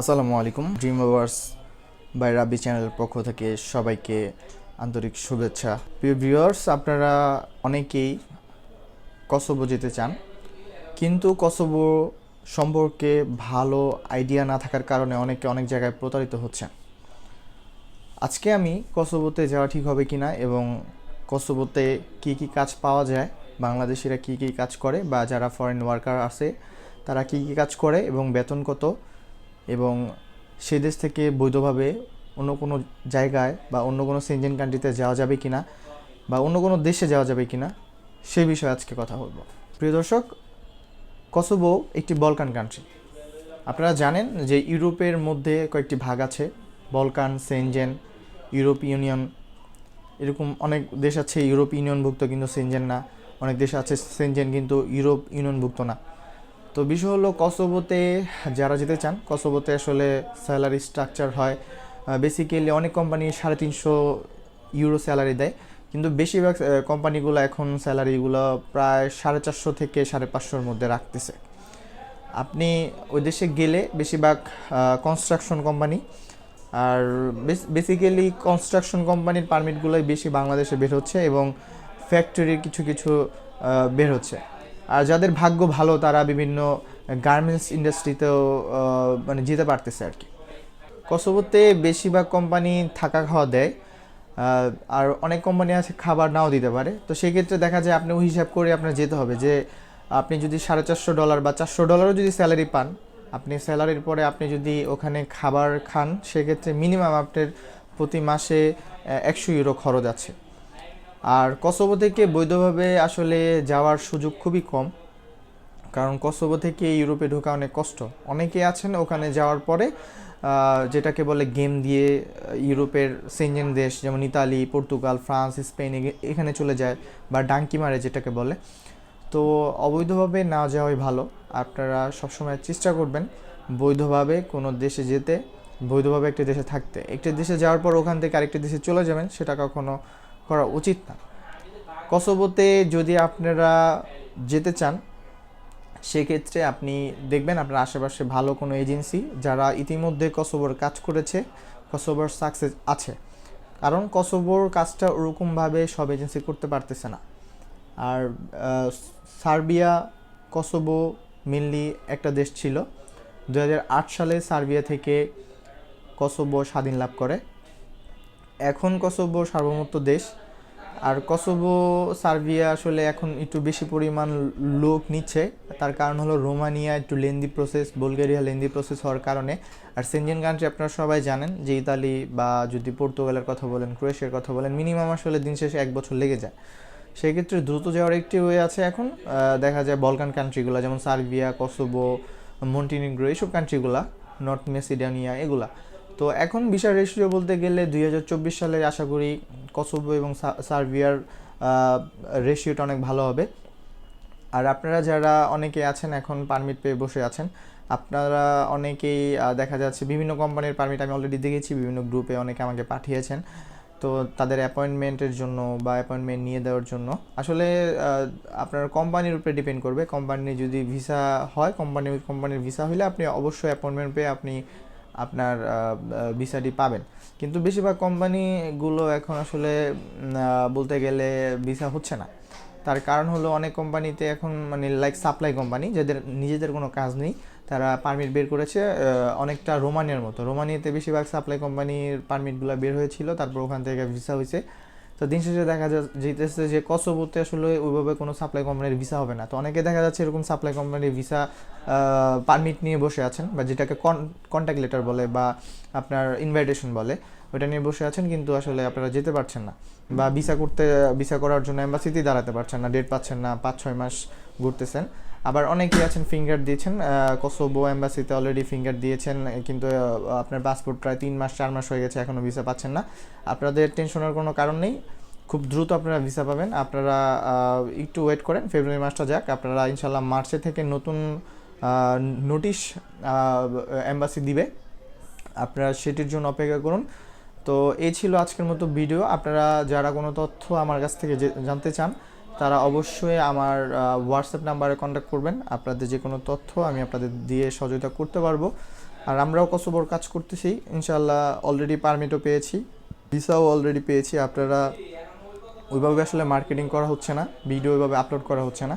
আসসালামু আলাইকুম। Dream ওভার্স by রাবি চ্যানেলের পক্ষ থেকে সবাইকে আন্তরিক শুভেচ্ছা। প্রিয় ভিউয়ার্স আপনারা অনেকেই কসোভো যেতে চান, কিন্তু কসোভো সম্পর্কে ভালো আইডিয়া না থাকার কারণে অনেকে অনেক জায়গায় প্রতারিত হচ্ছে আজকে আমি কসোভোতে যাওয়া ঠিক হবে কি না এবং কসোভোতে কী কী কাজ পাওয়া যায়, বাংলাদেশিরা কী কী কাজ করে বা যারা ফরেন ওয়ার্কার আছে, তারা কী কী কাজ করে এবং বেতন কত এবং সে দেশ থেকে বৈধভাবে অন্য কোনো জায়গায় বা অন্য কোনো সেনজেন কান্ট্রিতে যাওয়া যাবে কিনা বা অন্য কোনো দেশে যাওয়া যাবে কিনা, সে বিষয়ে আজকে কথা বলব। প্রিয় দর্শক কসোভো একটি বলকান কান্ট্রি আপনারা জানেন যে ইউরোপের মধ্যে কয়েকটি ভাগ আছে বলকান সেনজেন ইউরোপ ইউনিয়ন এরকম অনেক দেশ আছে ইউরোপ ইউনিয়নভুক্ত কিন্তু সেনজেন না, অনেক দেশ আছে সেনজেন কিন্তু ইউরোপ ইউনিয়নভুক্ত না। তো বিষয় হলো কসোভোতে যারা যেতে চান, কসোভোতে আসলে স্যালারি স্ট্রাকচার হয় বেসিক্যালি অনেক কোম্পানি সাড়ে তিনশো ইউরো স্যালারি দেয়, কিন্তু বেশিরভাগ কোম্পানিগুলো এখন স্যালারিগুলো প্রায় সাড়ে চারশো থেকে সাড়ে পাঁচশোর মধ্যে রাখতেছে। আপনি ওই দেশে গেলে বেশিরভাগ কনস্ট্রাকশন কোম্পানি আর বেসিক্যালি কনস্ট্রাকশন কোম্পানির পারমিটগুলোই বেশি বাংলাদেশে বের হচ্ছে এবং ফ্যাক্টরির কিছু কিছু বের হচ্ছে। আর যাদের ভাগ্য ভালো, তারা বিভিন্ন গার্মেন্টস ইন্ডাস্ট্রিতেও মানে যেতে পারতেছে আর কি। কসোভোতে বেশিরভাগ কোম্পানি থাকা খাওয়া দেয় আর অনেক কোম্পানি আছে খাবার নাও দিতে পারে। তো সেক্ষেত্রে দেখা যায় আপনি ওই হিসাব করে আপনার যেতে হবে যে, আপনি যদি সাড়ে চারশো ডলার বা চারশো ডলারও যদি স্যালারি পান, আপনি স্যালারির পরে আপনি যদি ওখানে খাবার খান, সেক্ষেত্রে মিনিমাম আপনার প্রতি মাসে একশো ইউরো খরচ আছে। আর কসোভো থেকে বৈধভাবে আসলে যাওয়ার সুযোগ খুবই কম, কারণ কসোভো থেকে ইউরোপে ঢোকা অনেক কষ্ট। অনেকে আছেন ওখানে যাওয়ার পরে যেটাকে বলে গেম দিয়ে ইউরোপের সেনজেন দেশ যেমন ইতালি, পর্তুগাল, ফ্রান্স, স্পেন এখানে চলে যায় বা ডাঙ্কি মারে যেটাকে বলে। তো অবৈধভাবে না যাওয়াই ভালো। আপনারা সবসময় চেষ্টা করবেন বৈধভাবে কোনো দেশে যেতে, বৈধভাবে একটি দেশে থাকতে। একটি দেশে যাওয়ার পর ওখান থেকে আরেকটি দেশে চলে যাবেন, সেটা কখনো করা উচিত না। কসোভোতে যদি আপনারা যেতে চান, সেক্ষেত্রে আপনি দেখবেন আপনার আশেপাশে ভালো কোনো এজেন্সি যারা ইতিমধ্যে কসোভোর কাজ করেছে কসোভোর সাকসেস আছে। কারণ কসোভোর কাজটা ওরকমভাবে সব এজেন্সি করতে পারতেছে না। আর সার্বিয়া কসোভো মেনলি একটা দেশ ছিল। দু হাজার আট সালে সার্বিয়া থেকে কসোভো স্বাধীন লাভ করে। এখন কসোভো সার্বভৌমত্ব দেশ। আর কসোভো সার্বিয়া আসলে এখন একটু বেশি পরিমাণ লোক নিচ্ছে। তার কারণ হলো রোমানিয়া একটু lengthy process Bulgaria lengthy process হওয়ার কারণে। আর সেনজেন কান্ট্রি আপনারা সবাই জানেন যে ইতালি বা যদি পর্তুগালের কথা বলেন ক্রোয়েশিয়ার কথা বলেন মিনিমাম আসলে দিন শেষে এক বছর লেগে যায়। সেক্ষেত্রে দ্রুত যাওয়ার একটি ওয়ে আছে এখন। দেখা যায় বলকান কান্ট্রিগুলো যেমন সার্বিয়া কসোভো মন্টিনিগ্রো এইসব কান্ট্রিগুলা নর্থ মেসিডোনিয়া এগুলা। তো এখন বিশাল রেশিও বলতে গেলে দুই হাজার চব্বিশ সালে আশা করি কসোভো এবং সার্বিয়ার রেশিওটা অনেক ভালো হবে। আর আপনারা যারা অনেকে আছেন এখন পারমিট পেয়ে বসে আছেন, আপনারা অনেকেই দেখা যাচ্ছে বিভিন্ন কোম্পানির পারমিট আমি অলরেডি দেখেছি, বিভিন্ন গ্রুপে অনেকে আমাকে পাঠিয়েছেন। তো তাদের অ্যাপয়েন্টমেন্টের জন্য বা অ্যাপয়েন্টমেন্ট নিয়ে দেওয়ার জন্য। আসলে আপনার কোম্পানির উপরে ডিপেন্ড করবে। কোম্পানি যদি ভিসা হয় কোম্পানি কোম্পানির ভিসা হলে আপনি অবশ্যই অ্যাপয়েন্টমেন্ট পেয়ে আপনি আপনার ভিসাটি পাবেন। কিন্তু বেশিরভাগ কোম্পানিগুলো এখন আসলে বলতে গেলে ভিসা হচ্ছে না। তার কারণ হলো অনেক কোম্পানিতে এখন মানে লাইক সাপ্লাই কোম্পানি, যাদের নিজেদের কোনো কাজ নেই, তারা পারমিট বের করেছে অনেকটা রোমানিয়ার মতো। রোমানিয়াতে বেশিরভাগ সাপ্লাই কোম্পানির পারমিটগুলো বের হয়েছিল, তারপর ওখান থেকে ভিসা হয়েছে। তো দিন শেষে দেখা যেতেছে যে কসোভোতে আসলে ওইভাবে কোনো সাপ্লাই কোম্পানির ভিসা হবে না। তো অনেকে দেখা যাচ্ছে এরকম সাপ্লাই কোম্পানির ভিসা পারমিট নিয়ে বসে আছেন বা যেটাকে কন্ট্যাক্ট লেটার বলে বা আপনার ইনভাইটেশন বলে ওটা নিয়ে বসে আছেন কিন্তু আসলে আপনারা যেতে পারছেন না বা ভিসা করতে ভিসা করার জন্য এম্বাসিতেই দাঁড়াতে পারছেন না ডেট পাচ্ছেন না পাঁচ ছয় মাস ঘুরতেছেন। আবার অনেকেই আছেন ফিঙ্গার দিয়েছেন কসোবো এম্বাসিতে অলরেডি ফিঙ্গার দিয়েছেন কিন্তু আপনার পাসপোর্ট প্রায় তিন মাস, চার মাস হয়ে গেছে এখনও ভিসা পাচ্ছেন না। আপনাদের টেনশনের কোনো কারণ নেই, খুব দ্রুত আপনারা ভিসা পাবেন। আপনারা একটু ওয়েট করেন ফেব্রুয়ারি মাসটা যাক, আপনারা ইনশাল্লাহ মার্চে থেকে নতুন নোটিশ এম্বাসি দিবে। আপনারা সেটির জন্য অপেক্ষা করুন। তো এই ছিল আজকের মতো ভিডিও আপনারা যারা কোনো তথ্য আমার কাছ থেকে জানতে চান তারা অবশ্যই আমার হোয়াটসঅ্যাপ নাম্বারে কন্ট্যাক্ট করবেন। আপনাদের যে কোনো তথ্য আমি আপনাদের দিয়ে সহযোগিতা করতে পারব। আর আমরাও কসোবর কাজ করতেছি। ইনশাল্লাহ অলরেডি পারমিটও পেয়েছি। ভিসাও অলরেডি পেয়েছি। আপনারা ওইভাবে আসলে মার্কেটিং করা হচ্ছে না। ভিডিও ওইভাবে আপলোড করা হচ্ছে না।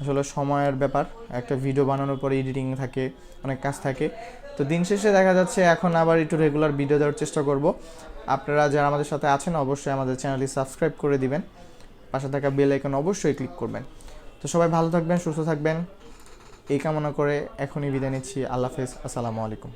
আসলে সময়ের ব্যাপার। একটা ভিডিও বানানোর পরে এডিটিং থাকে, অনেক কাজ থাকে। তো দিন শেষে দেখা যাচ্ছে এখন আবার একটু রেগুলার ভিডিও দেওয়ার চেষ্টা করব। আপনারা যারা আমাদের সাথে আছেন, অবশ্যই আমাদের চ্যানেলটি সাবস্ক্রাইব করে দিবেন। পাশে থাকা বেল আইকন অবশ্যই ক্লিক করবেন। তো সবাই ভালো থাকবেন, সুস্থ থাকবেন। এই কামনা করে এখনই বিদায় নিচ্ছি। আল্লাহ হাফেজ। আসসালামু আলাইকুম।